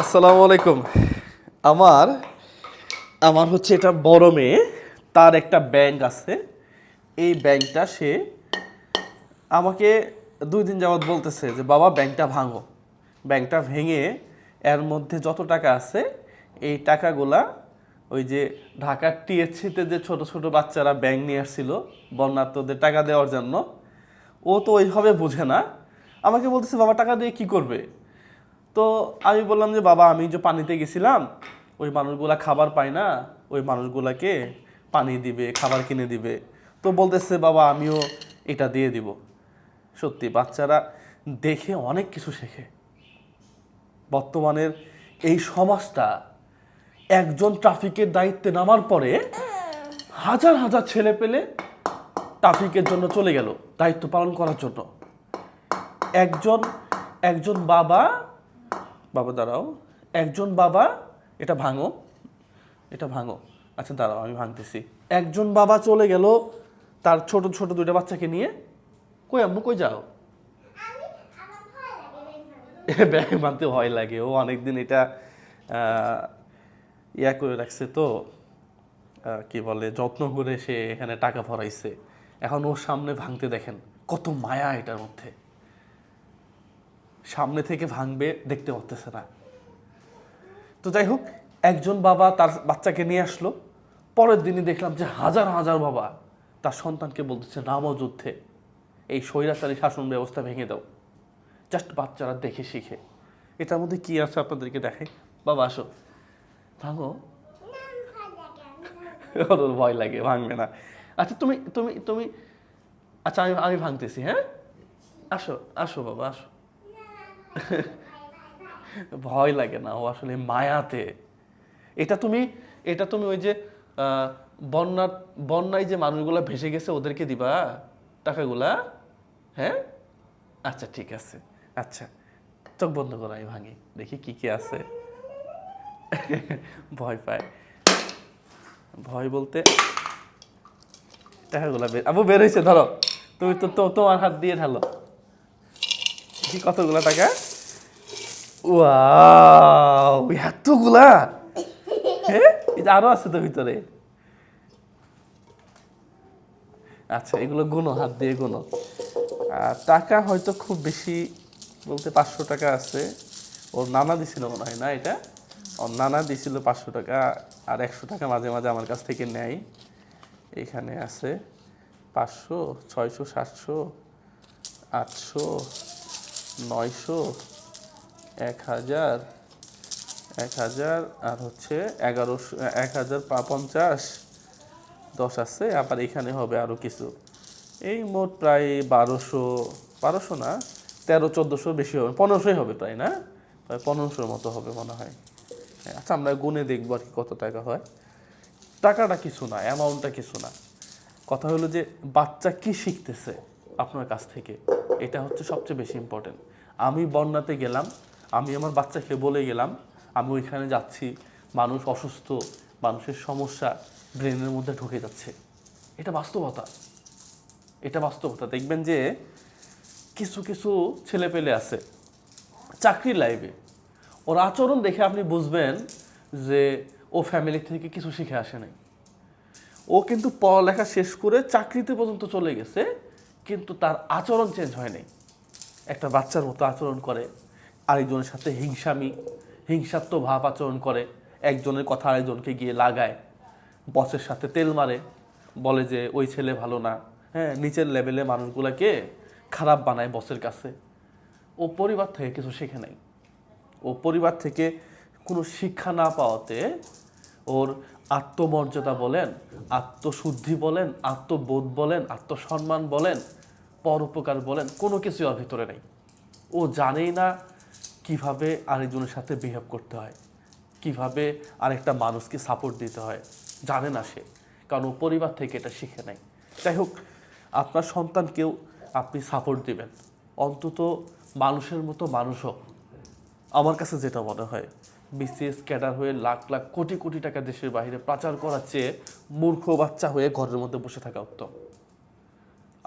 আসসালামু আলাইকুম। আমার আমার হচ্ছে এটা বড় মেয়ে, তার একটা ব্যাংক আছে। এই ব্যাংকটা সে আমাকে দুই দিন যাবৎ বলতেছে যে, বাবা, ব্যাংকটা ভাঙো। ব্যাংকটা ভেঙে এর মধ্যে যত টাকা আছে, এই টাকাগুলা ওই যে ঢাকার টিএসসিতে যে ছোট ছোট বাচ্চারা ব্যাংক নিয়ে আসছিল, বন্যার্থদের টাকা দেওয়ার জন্য, ও তো ওইভাবে বোঝে না। আমাকে বলতেছে, বাবা, টাকা দিয়ে কি করবে? তো আমি বললাম যে, বাবা, আমি যে পানিতে গেছিলাম, ওই মানুষগুলা খাবার পায় না, ওই মানুষগুলাকে পানি দিবে, খাবার কিনে দিবে। তো বলতেছে, বাবা, আমিও এটা দিয়ে দিব। সত্যি, বাচ্চারা দেখে অনেক কিছু শেখে। বর্তমানের এই সমাজটা একজন ট্রাফিকের দায়িত্বে নামার পরে হাজার হাজার ছেলে পেলে ট্রাফিকের জন্য চলে গেল, দায়িত্ব পালন করার জন্য। একজন একজন বাবা বাবা দাঁড়াও। একজন বাবা এটা ভাঙো। এটা ভাঙো। আচ্ছা দাঁড়াও আমি ভাঙতেছি। একজন বাবা চলে গেল তার ছোট ছোট দুইটা বাচ্চাকে নিয়ে। কই আম্মু কই যাও? ব্যাগ মানতে ভয় লাগে। ও অনেকদিন এটা ইয়া করে রাখছে তো কি বলে যত্ন করে সে এখানে টাকা ভরাইছে। এখন ওর সামনে ভাঙতে দেখেন কত মায়া এটার মধ্যে। সামনে থেকে ভাঙবে, দেখতে পারতেছে না। তো যাই হোক, একজন বাবা তার বাচ্চাকে নিয়ে আসলো। পরের দিনই দেখলাম যে হাজার হাজার বাবা তার সন্তানকে বলতেছে নামও যুদ্ধে। এই স্বৈরাচারী শাসন ব্যবস্থা ভেঙে দাও। জাস্ট বাচ্চারা দেখে শিখে। এটার মধ্যে কি আছে আপনাদেরকে দেখাই? বাবা, আসো। ভাঙো। ভয় লাগে, ভাঙবে না। আচ্ছা তুমি তুমি তুমি আচ্ছা আমি আমি ভাঙতেছি হ্যাঁ? আসো আসো বাবা, আসো। ভয় লাগে না, ও আসলে মায়াতে। এটা তুমি এটা তুমি ওই যে বন্যার, বন্যায় যে মানুষগুলা ভেসে গেছে, ওদেরকে দিবা টাকাগুলা? হ্যাঁ? আচ্ছা ঠিক আছে। আচ্ছা চোখ বন্ধ করো, আমি ভাঙি। দেখি কি কি আছে। ভয় পায়। ভয় বলতে টাকাগুলা আবু, বের হয়েছে, ধরো। তুমি তো- তোমার হাত দিয়ে ঢালো। কি কতগুলা টাকা? ওয়াও, এতগুলা? হ্যাঁ এটা আরও আছে তো ভিতরে। আচ্ছা এগুলো গুনো, হাত দিয়ে গুনো। টাকা হয়তো খুব বেশি বলতে পাঁচশো টাকা আছে। ওর নানা দিছিল মনে হয় না এটা? ওর নানা দিছিল পাঁচশো টাকা আর একশো টাকা মাঝে মাঝে আমার কাছ থেকে নেয়। এখানে আছে পাঁচশো, ছয়শো, সাতশো, আটশো নয়শো এক হাজার এক হাজার আর হচ্ছে এগারোশো এক হাজার পঞ্চাশ দশ আছে আবার এখানে হবে আরও কিছু। এই মোট প্রায় বারোশো বারোশো না তেরো চোদ্দোশো বেশি হবে পনেরোশোই হবে প্রায় না? প্রায় পনেরোশোর মতো হবে মনে হয়। হ্যাঁ, আচ্ছা আমরা গুনে দেখব আর কি কত টাকা হয়। টাকাটা কিছু না অ্যামাউন্টটা কিছু না। কথা হলো যে বাচ্চা কি শিখতেছে আপনার কাছ থেকে? এটা হচ্ছে সবচেয়ে বেশি ইম্পর্টেন্ট আমি বন্যাতে গেলাম, আমি আমার বাচ্চাকে বলে গেলাম, আমি ওইখানে যাচ্ছি, মানুষ অসুস্থ, মানুষের সমস্যা ব্রেনের মধ্যে ঢুকে যাচ্ছে। এটা বাস্তবতা। এটা বাস্তবতা। দেখবেন যে কিছু কিছু ছেলে পেলে আছে, চাকরির লাইফে ওর আচরণ দেখে আপনি বুঝবেন যে ও ফ্যামিলি থেকে কিছু শিখে আসে নাই। ও কিন্তু পড়ালেখা শেষ করে চাকরিতে পর্যন্ত চলে গেছে কিন্তু তার আচরণ চেঞ্জ হয় নাই। একটা বাচ্চার মতো আচরণ করে, আরেকজনের সাথে হিংসামি, হিংসাত্মক ভাব আচরণ করে, একজনের কথা আরেকজনকে গিয়ে লাগায়, বসের সাথে তেল মারে, বলে যে ওই ছেলে ভালো না। হ্যাঁ নিচের লেভেলে মানুষগুলোকে খারাপ বানায় বসের কাছে। ও পরিবার থেকে কিছু শেখে নাই। ও পরিবার থেকে কোনো শিক্ষা না পাওয়াতে ওর আত্মমর্যাদা বলেন, আত্মশুদ্ধি বলেন, আত্মবোধ বলেন, আত্মসম্মান বলেন, পরোপকার বলেন, কোনো কিছু ওর ভিতরে নেই। ও জানেই না কীভাবে আরেকজনের সাথে বিহেভ করতে হয়, কীভাবে আরেকটা মানুষকে সাপোর্ট দিতে হয়, জানে না সে, কারণ ও পরিবার থেকে এটা শিখে নাই। যাই হোক, আপনার সন্তানকেও আপনি সাপোর্ট দিবেন। অন্তত মানুষের মতো মানুষ হোক আমার কাছে যেটা মনে হয় বিসিএস ক্যাডার হয়ে লাখ লাখ কোটি কোটি টাকা দেশের বাইরে পাচার করার চেয়ে মূর্খ বাচ্চা হয়ে ঘরের মধ্যে বসে থাকা উত্তম।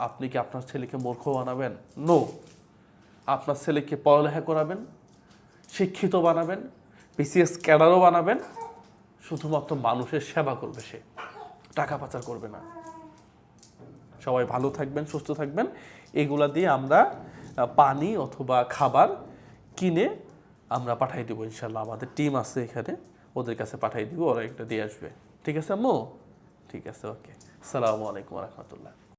আপনি কি আপনার ছেলেকে মূর্খ বানাবেন? নো আপনার ছেলেকে পড়ালেখা করাবেন, শিক্ষিত বানাবেন, বিসিএস ক্যাডারও বানাবেন, শুধুমাত্র মানুষের সেবা করবে সে, টাকা পাচার করবে না। সবাই ভালো থাকবেন, সুস্থ থাকবেন। এগুলা দিয়ে আমরা পানি অথবা খাবার কিনে আমরা পাঠাই দেবো ইনশাল্লাহ আমাদের টিম আছে এখানে, ওদের কাছে পাঠাই দিব, ওরা একটা দিয়ে আসবে। ঠিক আছে আম্মু? ঠিক আছে ওকে সালামু আলাইকুম রহমতুল্লাহ।